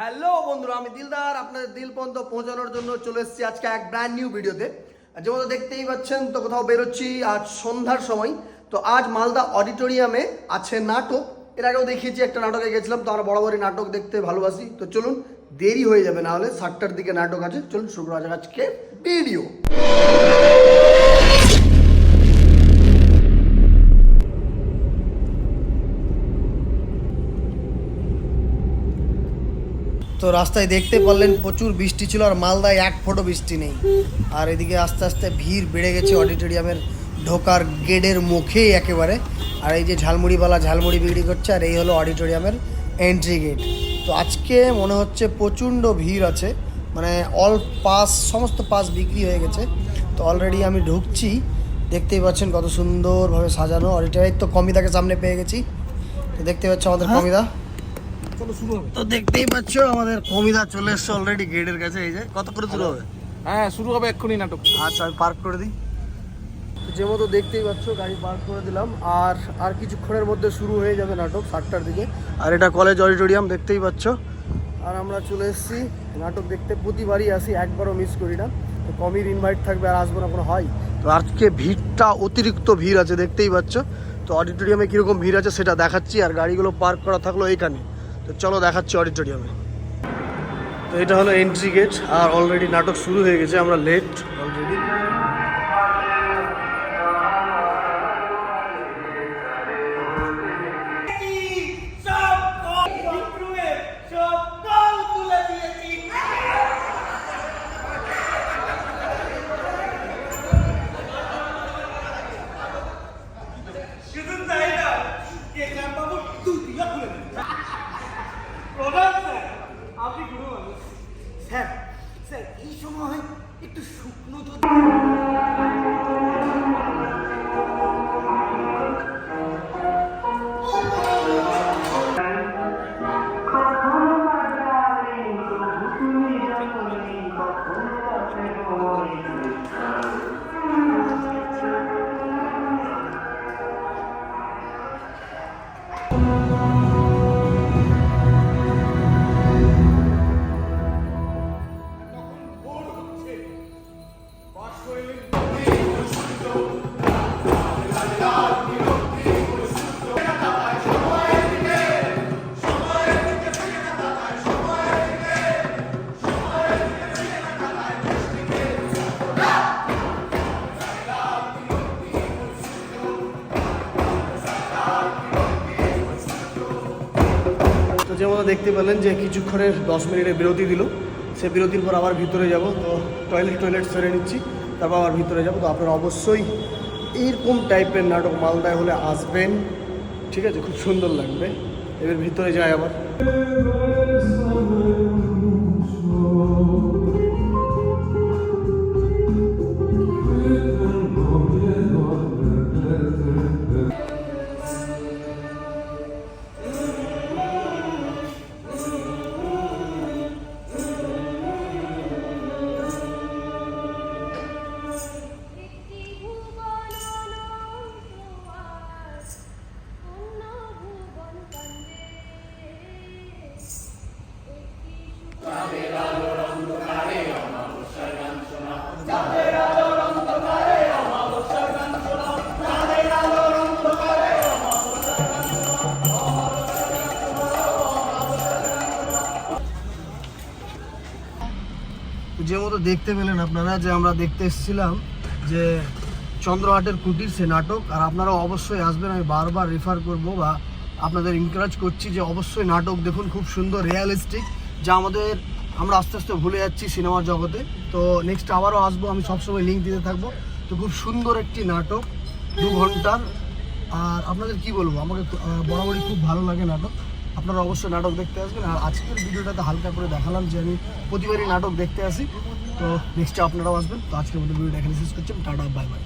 Hello বন্ধুরা, আমি দিলদার। আপনাদের দিল পর্যন্ত পৌঁছানোর জন্য চলে এসেছি আজকে এক ব্র্যান্ড নিউ ভিডিওতে যেমন দেখতেই পাচ্ছেন, তো কোথাও বেরোচ্ছি আজ সন্ধ্যার সময়। তো আজ মালদা অডিটোরিয়ামে আছে নাটক। এর আগেও দেখিয়েছি একটা নাটকে গেছিলাম, তো আমরা বরাবরই নাটক দেখতে ভালোবাসি। তো চলুন, দেরি হয়ে যাবে না হলে সাতটার দিকে নাটক আছে। চলুন, শুরু করা যাক আজকে ভিডিও তো রাস্তায় দেখতে পারলেন প্রচুর বৃষ্টি ছিল আর মালদায় এক ফোঁটো বৃষ্টি নেই। আর এদিকে আস্তে আস্তে ভিড় বেড়ে গেছে অডিটোরিয়ামের ঢোকার গেটের মুখেই একেবারে। আর এই যে ঝালমুড়িওয়ালা ঝালমুড়ি বিক্রি করছে আর এই হলো অডিটোরিয়ামের এন্ট্রি গেট তো আজকে মনে হচ্ছে প্রচণ্ড ভিড় আছে মানে অল পাস সমস্ত পাস বিক্রি হয়ে গেছে। তো অলরেডি আমি ঢুকছি দেখতেই পাচ্ছেন কত সুন্দরভাবে সাজানো। অডিটোরিয়াম তো কমিদাকে সামনে পেয়ে গেছি। তো দেখতে পাচ্ছ আমাদের কমিদা। শুরু হবে তো দেখতেই পাচ্ছ আমাদের কমিদা চলে এসছে অলরেডি গেটের কাছে এই যে। কত করে শুরু হবে? হ্যাঁ শুরু হবে এক্ষুনি নাটক। আচ্ছা আমি পার্ক করে দিই। যে মতো দেখতেই পাচ্ছ গাড়ি পার্ক করে দিলাম। আর আর কিছুক্ষণের মধ্যে শুরু হয়ে যাবে নাটক সাতটার দিকে। আর এটা কলেজ অডিটোরিয়াম দেখতেই পাচ্ছ। আর আমরা চলে এসেছি। নাটক দেখতে প্রতিবারই আসি একবারও মিস করি না। তো কমির ইনভাইট থাকবে আর আসব না কোনো হয়। তো আজকে ভিড়টা অতিরিক্ত ভিড় আছে দেখতেই পাচ্ছ। তো অডিটোরিয়ামে কীরকম ভিড় আছে সেটা দেখাচ্ছি। আর গাড়িগুলো পার্ক করা থাকল এইখানে। তো চলো দেখাচ্ছি অডিটোরিয়ামে তো এটা হলো এন্ট্রি গেট আর অলরেডি নাটক শুরু হয়ে গেছে, আমরা লেট স্যার স্যার এই সময় একটু শুকনো দুধ যেমন দেখতে পেলেন যে কিছুক্ষণের দশ মিনিটের বিরতি দিল। সে বিরতির পর আবার ভিতরে যাব, তো টয়লেট টয়লেট সেরে নিচ্ছি, তারপর আবার ভিতরে যাব। তো আপনারা অবশ্যই এইরকম টাইপের নাটক মালদায় হলে আসবেন। ঠিক আছে? খুব সুন্দর লাগবে। এবার ভিতরে যায় আবার। মতো দেখতে পেলেন আপনারা যে আমরা দেখতে এসেছিলাম যে চন্দ্রহাটের কুটির সে নাটক, আর আপনারাও অবশ্যই আসবেন, আমি বারবার রেফার করব বা আপনাদের এনকারেজ করছি যে অবশ্যই নাটক দেখুন, খুব সুন্দর রিয়ালিস্টিক যা আমাদের, আমরা আস্তে আস্তে ভুলে যাচ্ছি সিনেমার জগতে। তো নেক্সট আবারও আসব, আমি সবসময় লিঙ্ক দিতে থাকব। তো খুব সুন্দর একটি নাটক, দু ঘণ্টার। আর আপনাদের কি বলব? আমাকে বরাবরই খুব ভালো লাগে নাটক। আপনারা অবশ্যই নাটক দেখতে আসবেন। আর আজকের ভিডিওটাতে হালকা করে দেখালাম যে আমি প্রতিবারই নাটক দেখতে আসি। তো নেক্সটে আপনারাও আসবেন। তো আজকের মতো ভিডিওটা এখানে শেষ করছি। Tata bye bye